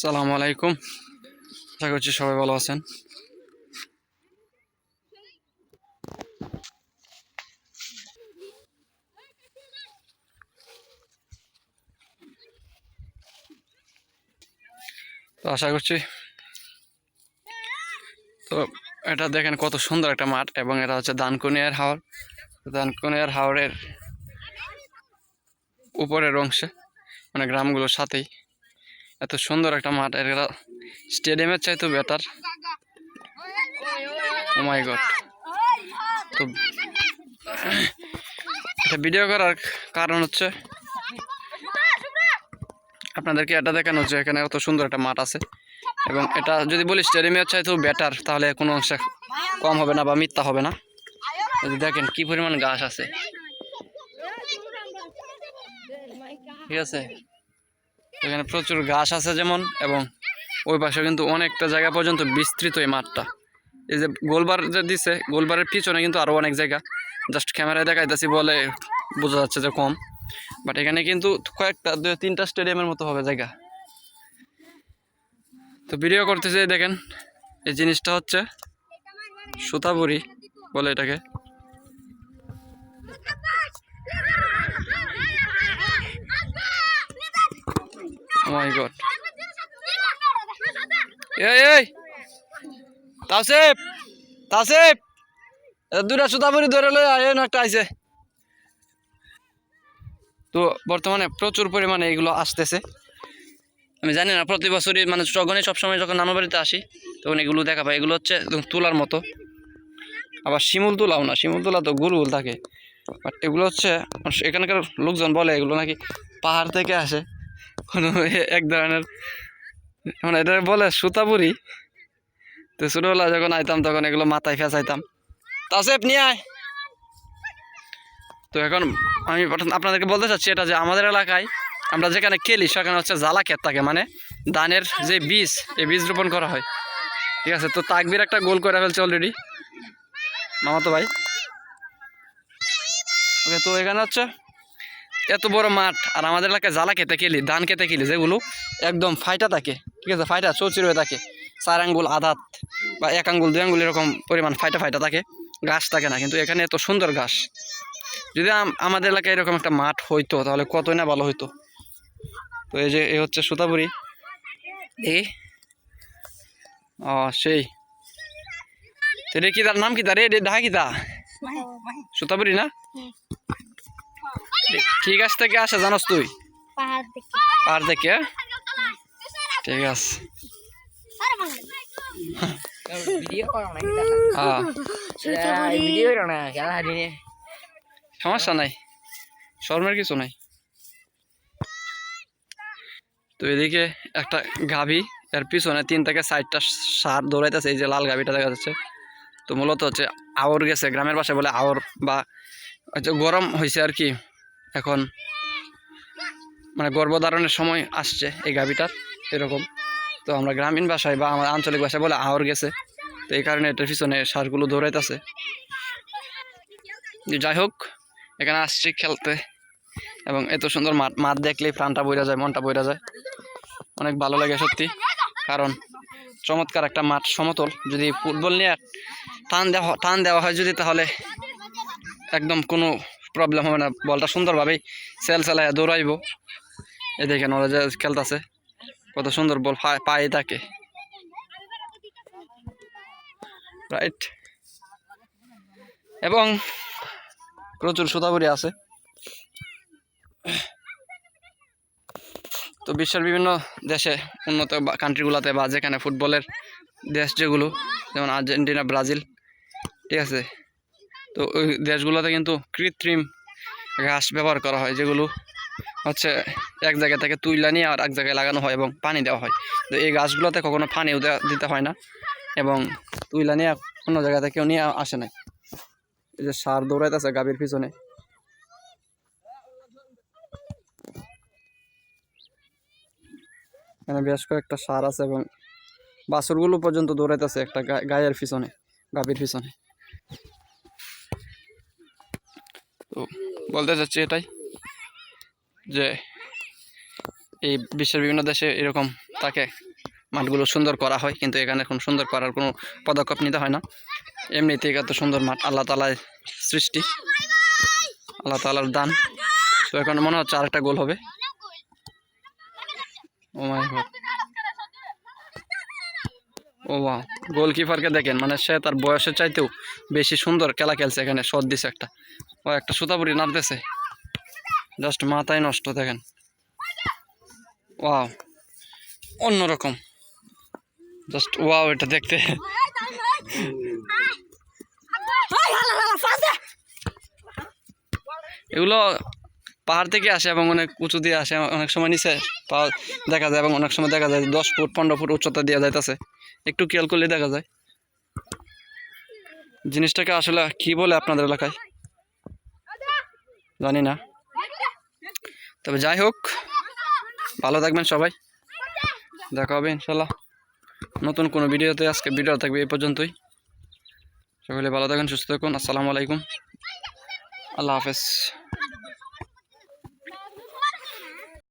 সালামু আলাইকুম। আশা করছি সবাই ভালো আছেন। তো আশা করছি, তো এটা দেখেন কত সুন্দর একটা মাঠ এবং এটা হচ্ছে দানকুনিয়ার হাওর। দানকুনিয়ার হাওরের উপরের অংশে মানে গ্রামগুলোর সাথেই। এত সুন্দর একটা মাঠ, এর স্টেডিয়ামের চাইতেও বেটার ও মাই গড তো এটা ভিডিও করার কারণ হচ্ছে, আপনাদেরকে এটা দেখানো হচ্ছে এখানে এত সুন্দর একটা মাঠ আছে। এবং এটা যদি বলি স্টেডিয়ামের চাইতেও বেটার তাহলে কোনো অংশে কম হবে না বা মিথ্যা হবে না। যদি দেখেন কি পরিমাণ গাছ আছে। ঠিক আছে? এখানে প্রচুর ঘাস আছে যেমন, এবং ওই পাশে কিন্তু অনেকটা জায়গা পর্যন্ত বিস্তৃত এই মাঠটা। এই যে গোলবার যে দিছে, গোলবারের পিছনে কিন্তু আরও অনেক জায়গা। জাস্ট ক্যামেরায় দেখাইতেছি বলে বোঝা যাচ্ছে যে কম। বাট এখানে কিন্তু কয়েকটা দু তিনটা স্টেডিয়ামের মতো হবে জায়গা। তো ভিডিও করতেছে দেখেন, এই জিনিসটা হচ্ছে সুতাবুরি বলে এটাকে। মাই গড এই এই। দুটা ধরে একটা আইছে। তো বর্তমানে প্রচুর পরিমাণে এগুলো আসতেছে। আমি জানি না, প্রতি বছরই মানে সবসময় যখন নানু বাড়িতে আসি, তখন এগুলো দেখা পাই। এগুলো হচ্ছে তুলার মতো। আবার শিমুল তুলাও না, শিমুল তুলা তো গুল থাকে। বাট এগুলো হচ্ছে, এখানকার লোকজন বলে এগুলো নাকি পাহাড় থেকে আসে। কোনো এক ধরনের মানে এটা বলে সুতাপুরি তো ছোটোবেলা যখন আইতাম তখন এগুলো মাথায় ফেঁচাইতাম তাসেফ নিয়ে আয়। তো এখন আমি আপনাদেরকে বলতে চাচ্ছি, এটা যে আমাদের এলাকায় আমরা যেখানে খেলি, সেখানে হচ্ছে জ্বালা ক্ষেত থাকে মানে ধানের যে বীজ, এই বীজ রোপণ করা হয়। ঠিক আছে, তো তাকবির একটা গোল করে ফেলছে অলরেডি মামাতো ভাই। ওকে, তো এখানে হচ্ছে এত বড় মাঠ আর আমাদের এলাকায় জ্বালা খেতে খেলি ধান খেতে খেলি যেগুলো একদম ফাইটা থাকে ঠিক আছে? ফাইটা চৌচির হয়ে থাকে চার আঙ্গুল আধাত বা এক আঙ্গুল দুই আঙ্গুল এরকম পরিমাণ ফাইটা ফাইটা থাকে ঘাস থাকে না কিন্তু এখানে এত সুন্দর ঘাস। যদি আম- আমাদের এলাকায় এরকম একটা মাঠ হইতো তাহলে কতই না ভালো হইতো? তো এই যে এ হচ্ছে সুতাপুরি এ? ও সেই। তো রে কি তার নাম কি তার? রে ঢাকা কি তা সুতাপুরি না? ঠিক আছে থেকে আসে জানোস তুই? পাহাড় থেকে ঠিক আছে। ভিডিও করো না হ্যাঁ ভিডিও করো না খেলা দিনে সমস্যা নাই। শর্মের কিছু নাই। তো এদিকে একটা গাভী এর পিছনে তিন থেকে চারটা সার দৌড়াইতেছে এই যে লাল গাভীটা দেখা যাচ্ছে। তো মূলত হচ্ছে আওর গেছে গ্রামের ভাষায় বলে আওর বা হচ্ছে গরম হয়েছে আর কি। এখন মানে গর্ভধারণের সময় আসছে এই গাভীটার এরকম। তো আমরা গ্রামীণ ভাষায় বা আমার আঞ্চলিক ভাষায় বলে আওর গেছে। তো এই কারণে এটার পিছনে সারগুলো দৌড়াইতেছে যাই হোক, এখানে আসছি খেলতে। এবং এত সুন্দর মাঠ মাঠ দেখলেই প্রাণটা বইরা যায়, মনটা বইরা যায়। অনেক ভালো লাগে সত্যি। কারণ চমৎকার একটা মাঠ, সমতল। যদি ফুটবল নিয়ে টান দেওয়া টান দেওয়া হয় যদি তাহলে একদম কোনো প্রবলেম হবে না। বলটা সুন্দরভাবেই সেল সেলায় দৌড়াইব। এ দেখেন, ওরা যে খেলতেছে, কত সুন্দর বল পায়ে থাকে রাইট এবং প্রচুর সুতাবরি আছে। তো বিশ্বের বিভিন্ন দেশে উন্নত কান্ট্রিগুলোতে বা যেখানে ফুটবলের দেশ যেগুলো, যেমন আর্জেন্টিনা, ব্রাজিল, ঠিক আছে? তো ওই দেশগুলোতে কিন্তু কৃত্রিম ঘাস ব্যবহার করা হয়, যেগুলো হচ্ছে এক জায়গা থেকে তুইলা নিয়ে আর এক জায়গায় লাগানো হয় এবং পানি দেওয়া হয়। তো এই গাছগুলোতে কখনো পানিও দিতে হয় না এবং তুইলা নিয়ে অন্য জায়গা থেকে নিয়ে আসে না এই যে সার দৌড়াইতেছে গাভীর পিছনে। এখানে বেশ কয়েকটা সার আছে এবং বাছুরগুলো পর্যন্ত দৌড়াইতেছে একটা গায়ের পিছনে, গাভীর পিছনে। তো বলতে চাচ্ছি এটাই যে এই বিশ্বের বিভিন্ন দেশে এরকম থাকে মাঠগুলো সুন্দর করা হয়, কিন্তু এখানে এখন সুন্দর করার কোনো পদক্ষেপ নিতে হয় না। এমনিতেই এত সুন্দর মাঠ, আল্লাহ তালার সৃষ্টি, আল্লাহ তালার দান। তো এখন মনে হচ্ছে আরেকটা গোল হবে। ও ও বা গোলকিপারকে দেখেন মানে সে তার বয়সের চাইতেও বেশি সুন্দর খেলা খেলছে এখানে, শট দিছে একটা। ও একটা সুতাপুরি নামতেছে জাস্ট মাথায় নষ্ট, দেখেন। ওয়াও অন্যরকম। জাস্ট ওয়াও এটা দেখতে। এগুলো পাহাড় থেকে আসে এবং অনেক উঁচু দিয়ে আসে, অনেক সময় নিচে দেখা যায় এবং অনেক সময় দেখা যায় দশ ফুট, পনেরো ফুট উচ্চতা দিয়ে যাইতেছে। একটু খেয়াল করলে দেখা যায়। জিনিসটাকে আসলে কি বলে আপনাদের এলাকায়? জানি না। তবে যাই হোক, ভালো থাকবেন সবাই। দেখা হবে ইনশাল্লাহ। নতুন কোনো ভিডিওতে আজকে ভিডিও থাকবে এই পর্যন্তই। সকলে ভালো থাকুন, সুস্থ থাকুন। আসসালামু আলাইকুম। আল্লাহ হাফেজ।